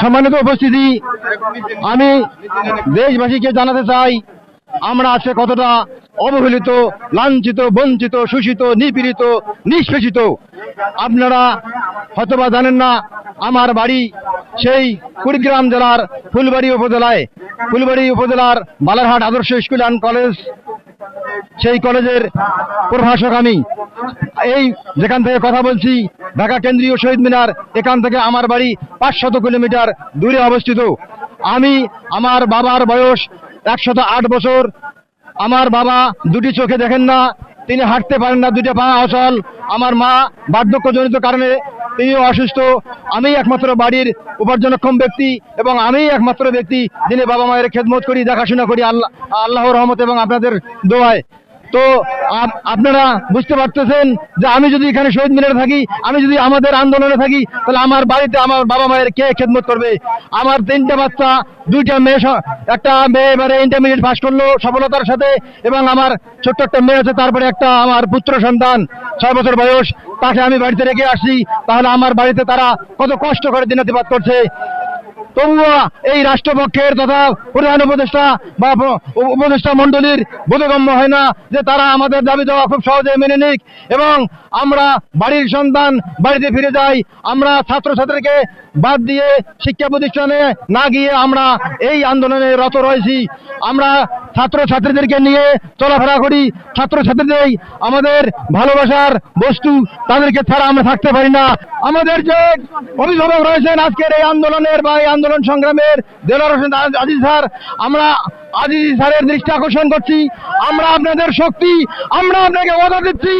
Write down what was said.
সম্মানিত উপস্থিতি, আমি দেশবাসীকে জানাতে চাই, আমরা আজকে কতটা অবহেলিত, লাঞ্ছিত, বঞ্চিত, শোষিত, নিপীড়িত, নিষ্পেষিত, আপনারা হয়তোবা জানেন না, আমার বাড়ি সেই কুড়িগ্রাম জেলার ফুলবাড়ি উপজেলায়। ফুলবাড়ি উপজেলার বালারহাট আদর্শ স্কুল অ্যান্ড কলেজ, সেই কলেজের প্রভাষক আমি। এই যেখান থেকে কথা বলছি ঢাকা কেন্দ্রীয় শহীদ মিনার, এখান থেকে আমার বাড়ি পাঁচশত কিলোমিটার দূরে অবস্থিত। আমি আমার বাবার বয়স একশত আট বছর। আমার বাবা দুটি চোখে দেখেন না, তিনি হাঁটতে পারেন না দুটো পা অচল। আমার মা বার্ধক্যজনিত কারণে তিনিও অসুস্থ। আমি একমাত্র বাড়ির উপার্জনক্ষম ব্যক্তি এবং আমি একমাত্র ব্যক্তি যিনি বাবা মায়ের খেদমত করি, দেখাশোনা করি, আল্লাহ আল্লাহর রহমত এবং আপনাদের দোয়ায়। তো আপনারা বুঝতে পারতেছেন যে আমি যদি এখানে শহীদ মিনারে থাকি, আমি যদি আমাদের আন্দোলনে থাকি, তাহলে আমার বাড়িতে আমার বাবা মায়ের কে খেদমত করবে? আমার তিনটা বাচ্চা, দুইটা মেয়ে একটা মেয়ে এবারে ইন্টারমিডিয়েট পাস করল সফলতার সাথে, এবং আমার ছোট্ট একটা মেয়ে আছে, তারপরে একটা আমার পুত্র সন্তান, ছয় বছর বয়স, তাকে আমি বাড়িতে রেখে আসি তাহলে আমার বাড়িতে তারা কত কষ্ট করে দিনাতিপাত করছে। তবুও এই রাষ্ট্রপক্ষের তথা প্রধান উপদেষ্টা বা উপদেষ্টা মন্ডলীর বোধগম্য হয় না যে তারা আমাদের দাবি দেওয়া খুব সহজে মেনে নিক। এবং আমরা বাড়ির সন্তান বাড়িতে ফিরে যাই, আমরা ছাত্রছাত্রীকে বাদ দিয়ে শিক্ষা প্রতিষ্ঠানে না গিয়ে আমরা এই আন্দোলনে রত রয়েছি। আমরা ছাত্র ছাত্রীদেরকে নিয়ে চলাফেরা করি। ছাত্র ছাত্রীদের আমাদের ভালোবাসার বস্তু, তাদেরকে ছাড়া আমরা থাকতে পারি না। আমাদের যে অভিভাবক রয়েছেন আজকের এই আন্দোলনের বা এই আন্দোলন সংগ্রামের দেলার হোসেন আজিজ স্যার, আমরা আজিজ স্যারের দৃষ্টি আকর্ষণ করছি। আমরা আপনাদের শক্তি, আমরা আপনাকে কথা দিচ্ছি।